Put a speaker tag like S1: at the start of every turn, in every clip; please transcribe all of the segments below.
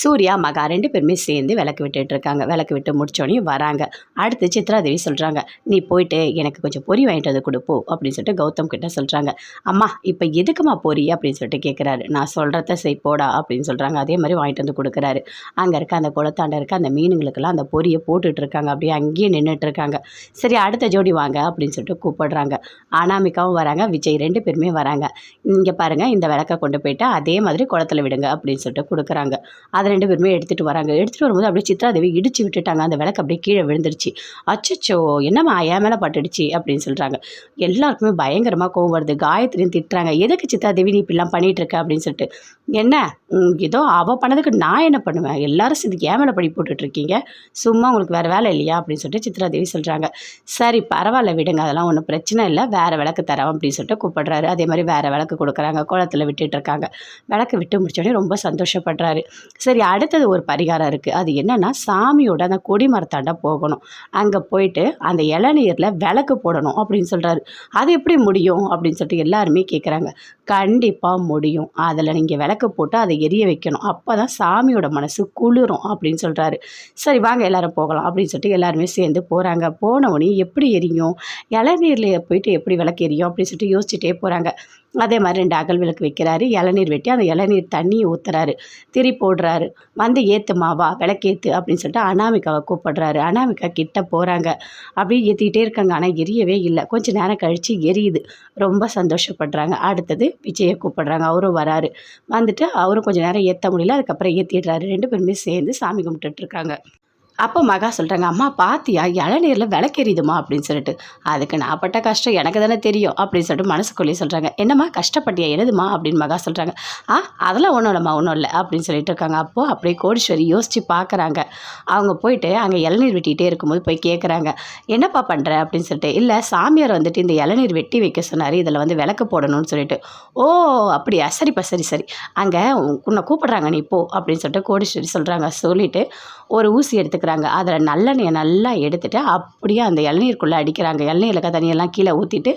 S1: சூர்யா மகா ரெண்டு பேருமே சேர்ந்து விளக்கு விட்டுட்டு இருக்காங்க. விளக்கு விட்டு முடிச்சோடனே வராங்க. அடுத்து சித்ராதேவி சொல்கிறாங்க நீ போயிட்டு எனக்கு கொஞ்சம் பொரி வாங்கிட்டு வந்து கொடுப்போ அப்படின்னு சொல்லிட்டு கௌதம் கிட்ட சொல்கிறாங்க அம்மா இப்போ எதுக்குமா பொரி அப்படின்னு சொல்லிட்டு கேட்குறாரு நான் சொல்கிறத செய் போடா அப்படின்னு சொல்கிறாங்க அதே மாதிரி வாங்கிட்டு வந்து கொடுக்குறாரு. அங்கே இருக்க அந்த குளத்தாண்ட இருக்க அந்த மீனுங்களுக்கெல்லாம் அந்த பொரியை போட்டுட்ருக்காங்க அப்படியே அங்கேயே நின்றுட்டு இருக்காங்க. சரி அடுத்த ஜோடி வாங்க அப்படின்னு சொல்லிட்டு கூப்பிடுறாங்க. அனாமிகாவும் வராங்க. விஜய் ரெண்டு பேருமே வராங்க. இங்கே பாருங்கள் இந்த விளக்கை கொண்டு போயிட்டு அதே மாதிரி குளத்துல விடுங்க அப்படின்னு சொல்லிட்டு கொடுக்குறாங்க. அதை ரெண்டு பேருமே எடுத்துகிட்டு வராங்க. எடுத்துகிட்டு வரும்போது அப்படியே சித்ராதேவி இடிச்சு விட்டுட்டாங்க. அந்த விளக்கு அப்படியே கீழே விழுந்துருச்சு. அச்சச்சோ என்னம்மா என் மேலே பட்டுடுச்சு அப்படின்னு சொல்கிறாங்க எல்லாருக்குமே பயங்கரமாக கோவம் வருது. காயத்ரியும் திட்டுறாங்க. எதுக்கு சித்ராதேவி நீ இப்படிலாம் பண்ணிகிட்ருக்க இருக்க அப்படின்னு சொல்லிட்டு. என்ன? ஏதோ அவள் பண்ணதுக்கு நான் என்ன பண்ணுவேன்? எல்லாரும் சேர்ந்து ஏன் மேலே படி போட்டுட்ருக்கீங்க. சும்மா உங்களுக்கு வேறு வேலை இல்லையா? அப்படின்னு சொல்லிட்டு சித்ராதேவி சொல்கிறாங்க சரி பரவாயில்ல விடுங்க. அதெல்லாம் ஒன்றும் பிரச்சனை இல்லை. வேறு விளக்கு தரோம். அப்படின்னு சொல்லிட்டு கூப்பிடுறாரு. அதே மாதிரி வேறு விளக்கு கொடுக்குறாங்க. குளத்துல விட்டுட்டு இருக்காங்க விளக்கு விட்டு முடிச்சோடனே ரொம்ப சந்தோஷப்படுறாரு. சரி அடுத்தது ஒரு பரிகாரம் இருக்குது அது என்னென்னா சாமியோட அந்த கொடிமரத்தாண்ட போகணும். அங்கே போயிட்டு அந்த இளநீரில் விளக்கு போடணும் அப்படின்னு சொல்கிறாரு அது எப்படி முடியும் அப்படின்னு சொல்லிட்டு எல்லாருமே கேட்குறாங்க கண்டிப்பாக முடியும். அதில் நீங்கள் விளக்கு போட்டு அதை எரிய வைக்கணும். அப்போ தான் சாமியோட மனசு குளிரும் அப்படின்னு சொல்கிறாரு சரி வாங்க எல்லாரும் போகலாம் அப்படின்னு சொல்லிட்டு எல்லாருமே சேர்ந்து போகிறாங்க போனவொடனே எப்படி எரியும்? இளநீரில் போயிட்டு எப்படி விளக்கு எரியும் அப்படின்னு சொல்லிட்டு யோசிச்சுட்டே போகிறாங்க அதே மாதிரி ரெண்டு அகல் விளக்கு வைக்கிறாரு. இளநீர் வெட்டி அந்த இளநீர் தண்ணியை ஊற்றுறாரு திரி போடுறாரு. வந்து ஏற்றுமாவா விளக்கேற்று அப்படின்னு சொல்லிட்டு அனாமிகாவை கூப்பிடுறாரு. அனாமிகா கிட்ட போகிறாங்க அப்படியே ஏற்றிக்கிட்டே இருக்காங்க. ஆனால் எரியவே இல்லை. கொஞ்சம் நேரம் கழித்து எரியுது. ரொம்ப சந்தோஷப்படுறாங்க. அடுத்தது விஜயை கூப்பிடுறாங்க. அவரும் வராரு. வந்துட்டு அவரும் கொஞ்சம் நேரம் ஏற்ற முடியல. அதுக்கப்புறம் ஏற்றிடுறாரு ரெண்டு பேருமே சேர்ந்து சாமி கும்பிட்டுட்ருக்காங்க அப்போ மகா சொல்கிறாங்க அம்மா பாத்தியா? இளநீரில் விளக்கெறியுதுமா அப்படின்னு சொல்லிட்டு. அதுக்கு நான் பட்ட கஷ்டம் எனக்கு தானே தெரியும் அப்படின்னு சொல்லிட்டு மனசுக்குள்ளேயே சொல்கிறாங்க என்னம்மா கஷ்டப்பட்டியா? என்னதுமா அப்படின்னு மகா சொல்கிறாங்க ஆ அதெல்லாம் ஒன்றும் இல்லைம்மா ஒன்றும் இல்லை அப்படின்னு சொல்லிட்டு இருக்காங்க. அப்போது அப்படியே கோடீஸ்வரி யோசித்து பார்க்குறாங்க அவங்க போயிட்டு அங்கே இளநீர் வெட்டிகிட்டே இருக்கும்போது போய் கேட்குறாங்க என்னப்பா பண்ணுற அப்படின்னு சொல்லிட்டு. இல்லை சாமியார் வந்துட்டு இந்த இளநீர் வெட்டி வைக்க சொன்னார். இதில் வந்து விளக்கு போடணும்னு சொல்லிட்டு. ஓ அப்படியா? சரிப்பா சரி சரி. அங்கே உன்னை கூப்பிட்றாங்க நீ போ அப்படின்னு சொல்லிட்டு கோடீஸ்வரி சொல்கிறாங்க சொல்லிவிட்டு ஒரு ஊசி எடுத்துக்க எடுக்கிறாங்க அதில் நல்லெண்ணெயை நல்லா எடுத்துகிட்டு அப்படியே அந்த இளநீருக்குள்ளே அடிக்கிறாங்க. இளநீரில் இருக்க தண்ணியெல்லாம் கீழே ஊற்றிட்டு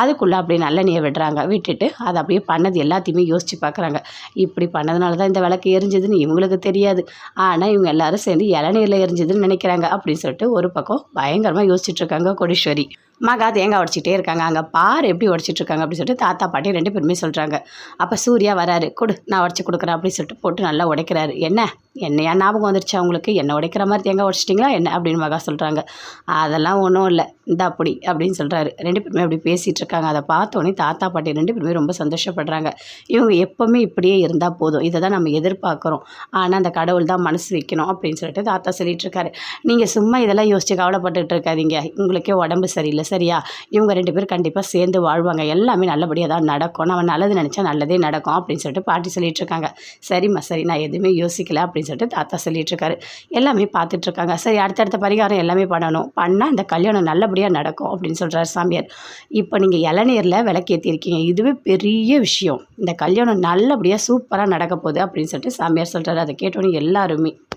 S1: அதுக்குள்ளே அப்படியே நல்லெண்ணெயை விடுறாங்க. விட்டுட்டு அதை அப்படியே பண்ணது எல்லாத்தையுமே யோசித்து பார்க்குறாங்க. இப்படி பண்ணதுனால தான் இந்த விளக்கு எரிஞ்சதுன்னு இவங்களுக்கு தெரியாது. ஆனால் இவங்க எல்லாரும் சேர்ந்து இளநீரில் எரிஞ்சதுன்னு நினைக்கிறாங்க அப்படின்னு சொல்லிட்டு ஒரு பக்கம் பயங்கரமாக யோசிச்சுட்ருக்காங்க கோடீஸ்வரி. மகா தேங்காய் உடச்சிட்டே இருக்காங்க. அங்கே பார் எப்படி உடச்சிட்ருக்காங்க அப்படின்னு சொல்லிட்டு தாத்தா பாட்டி ரெண்டு பேருமே சொல்கிறாங்க அப்போ சூர்யா வராரு. கொடு நான் உடச்சி கொடுக்குறேன் அப்படின்னு சொல்லிட்டு போட்டு நல்லா உடைக்கிறாரு. என்ன? என்னையா ஞாபகம் வந்துருச்சு அவங்களுக்கு என்ன உடைக்கிற மாதிரி தேங்காய் உடச்சிட்டிங்களா? என்ன அப்படின்னு மகா சொல்கிறாங்க அதெல்லாம் ஒன்றும் இல்லை. இந்த அப்படி அப்படின்னு சொல்கிறாரு ரெண்டு பேருமே அப்படி பேசிகிட்டு இருக்காங்க. அதை பார்த்தோன்னே தாத்தா பாட்டி ரெண்டு பேருமே ரொம்ப சந்தோஷப்படுறாங்க. இவங்க எப்போவுமே இப்படியே இருந்தால் போதும். இதை தான் நம்ம எதிர்பார்க்குறோம். ஆனால் அந்த கடவுள் தான் மனசு வைக்கணும் அப்படின்னு சொல்லிட்டு தாத்தா சொல்லிட்டு இருக்காரு. நீங்கள் சும்மா இதெல்லாம் யோசிச்சு கவலைப்பட்டுட்டு இருக்காதீங்க. உங்களுக்கே உடம்பு சரியில்லை. சரியா? இவங்க ரெண்டு பேரும் கண்டிப்பாக சேர்ந்து வாழ்வாங்க. எல்லாமே நல்லபடியாக தான் நடக்கும். நம்ம நல்லது நினச்சா நல்லதே நடக்கும் அப்படின்னு சொல்லிட்டு பாட்டி சொல்லிட்டு இருக்காங்க. சரிம்மா சரி. நான் எதுவுமே யோசிக்கல அப்படின்னு அப்படின்னு சொல்லிட்டு தாத்தா சொல்லிட்டு எல்லாமே பார்த்துட்டு இருக்காங்க சரி அடுத்தடுத்த பரிகாரம் எல்லாமே பண்ணணும். பண்ணால் இந்த கல்யாணம் நல்லபடியாக நடக்கும் அப்படின்னு சொல்கிறார் சாமியார். இப்போ நீங்கள் இளநீரில் விளக்கேற்றிருக்கீங்க இதுவே பெரிய விஷயம். இந்த கல்யாணம் நல்லபடியாக சூப்பராக நடக்க போகுது அப்படின்னு சொல்லிட்டு சாமியார் சொல்கிறார் அதை கேட்டோன்னே எல்லாருமே